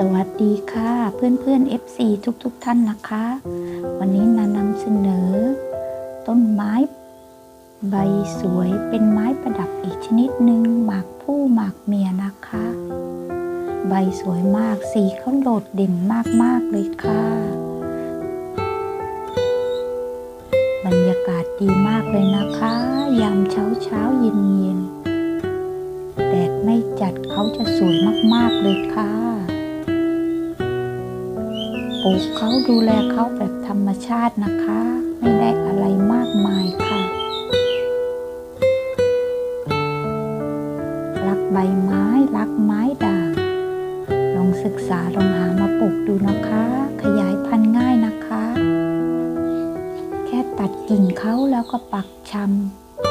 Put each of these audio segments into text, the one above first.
สวัสดีค่ะเพื่อนเพื่อนๆ FC ทุกๆทท่านนะคะ วันนี้นานำเสนอ ต้นไม้ ใบสวยเป็นไม้ประดับอีกชนิดหนึ่งหมากผู้หมากเมียนะคะ ใบสวยมากสีเขาโดดเด่นมากๆเลยค่ะ บรรยากาศดีมากเลยนะคะ ยามเช้าเช้าเย็นเย็นแดดไม่จัดเขาจะสวยมากๆเลยค่ะ ลูกเขาดูแลเขาแบบธรรมชาตินะคะ ไม่ได้อะไรมากมายค่ะ รักใบไม้ รักไม้ด่างลองศึกษาลองหามาปลูกดูนะคะ ขยายพันธุ์ง่ายนะคะ แค่ตัดกิ่งเขาแล้วก็ปักช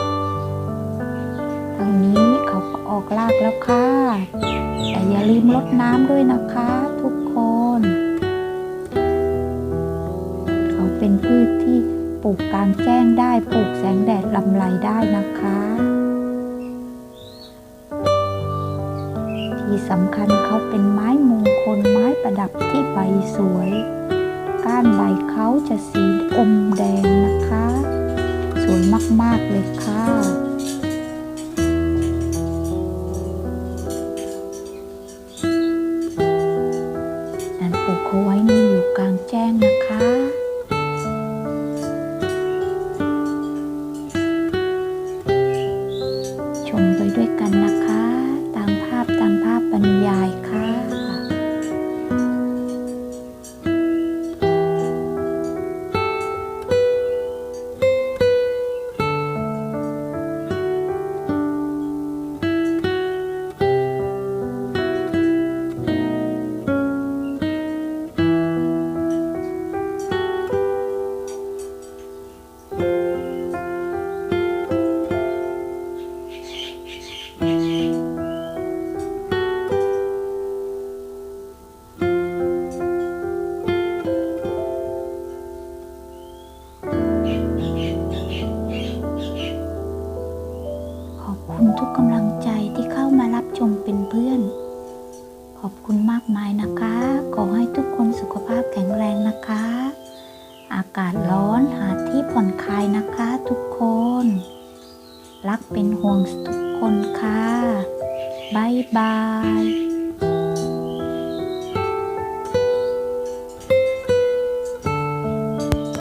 ำตรงนี้เขาก็ออกรากแล้วค่ะ แต่อย่าลืมรดน้ำด้วยนะคะทุกคน เป็นพืชที่ปลูกกลางแจ้งได้ปลูกแสงแดดลำไรได้นะคะ ที่สำคัญเขาเป็นไม้มงคลไม้ประดับที่ใบสวย ก้านใบเขาจะสีอมแดงนะคะ สวยมาก ๆ เลยค่ะ ทุกกำลังใจที่เข้ามารับชมเป็นเพื่อน ขอบคุณมากมายนะคะ ขอให้ทุกคนสุขภาพแข็งแรงนะคะ อากาศร้อนหาที่ผ่อนคลายนะคะทุกคน รักเป็นห่วงทุกคนค่ะบ๊ายบาย